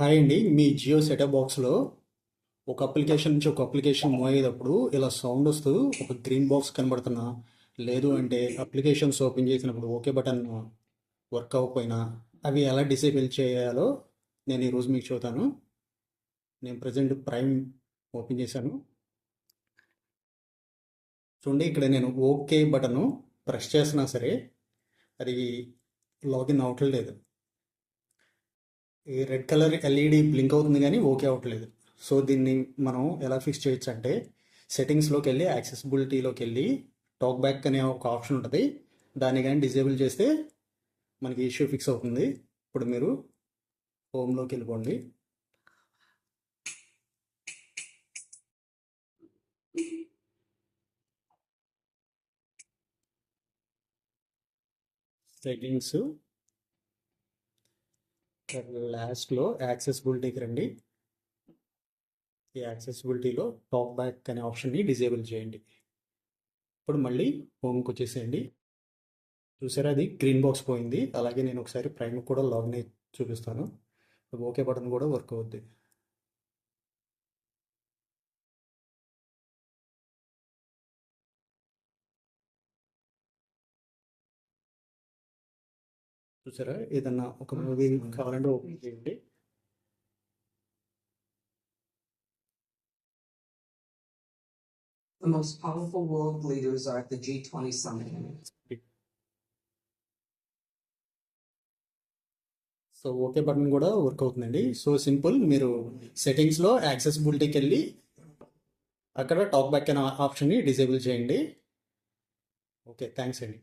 Hi అండి. మీ Jio setup బాక్స్లో ఒక అప్లికేషన్ నుంచి ఒక అప్లికేషన్ మూవ్ అయ్యేటప్పుడు ఇలా సౌండ్ వస్తూ ఒక గ్రీన్ బాక్స్ కనబడుతున్నా. లేదు అంటే అప్లికేషన్స్ ఓపెన్ చేసినప్పుడు ఓకే బటన్ వర్క్ అవ్వకపోయినా అవి ఎలా డిసేబుల్ చేయాలో నేను ఈరోజు మీకు చూతాను నేను ప్రజెంట్ ప్రైమ్ ఓపెన్ చేశాను. చూడండి ఇక్కడ నేను ఓకే బటన్ ప్రెస్ చేసినా సరే అది లాగిన్ అవ్వట్లేదు. ఈ రెడ్ కలర్ ఎల్ఈడి బ్లింక్ అవుతుంది కానీ ఓకే అవ్వట్లేదు. సో దీన్ని మనం ఎలా ఫిక్స్ చేయొచ్చు అంటే సెట్టింగ్స్లోకి వెళ్ళి యాక్సెసిబిలిటీలోకి వెళ్ళి టాక్ బ్యాక్ అనే ఒక ఆప్షన్ ఉంటుంది. దాన్ని కానీ డిజేబుల్ చేస్తే మనకి ఇష్యూ ఫిక్స్ అవుతుంది. ఇప్పుడు మీరు హోమ్లోకి వెళ్ళిపోండి. సెట్టింగ్స్ లాస్ట్లో యాక్సెసిబిలిటీకి రండి. ఈ యాక్సెసిబిలిటీలో టాక్ బ్యాక్ అనే ఆప్షన్ని డిజేబుల్ చేయండి. ఇప్పుడు మళ్ళీ హోమ్కి వచ్చేసేయండి. చూసారా అది? గ్రీన్ బాక్స్ పోయింది. అలాగే నేను ఒకసారి ప్రైమ్ కూడా లాగిన్ అయి చూపిస్తాను. ఓకే బటన్ కూడా వర్క్ అవుద్ది. చూసారా? ఏదన్నా ఒక మూవీ కావాలంటే ఓపెన్ చేయండి. The most powerful world leaders are at the G20 summit. So okay button కూడా వర్క్ అవుతుందండి. సో సింపుల్ మీరు సెట్టింగ్స్లో యాక్సెసిబిలిటీకి వెళ్ళి అక్కడ టాక్ బ్యాక్ అనే ఆప్షన్ని డిసేబుల్ చేయండి. ఓకే థ్యాంక్స్ అండి.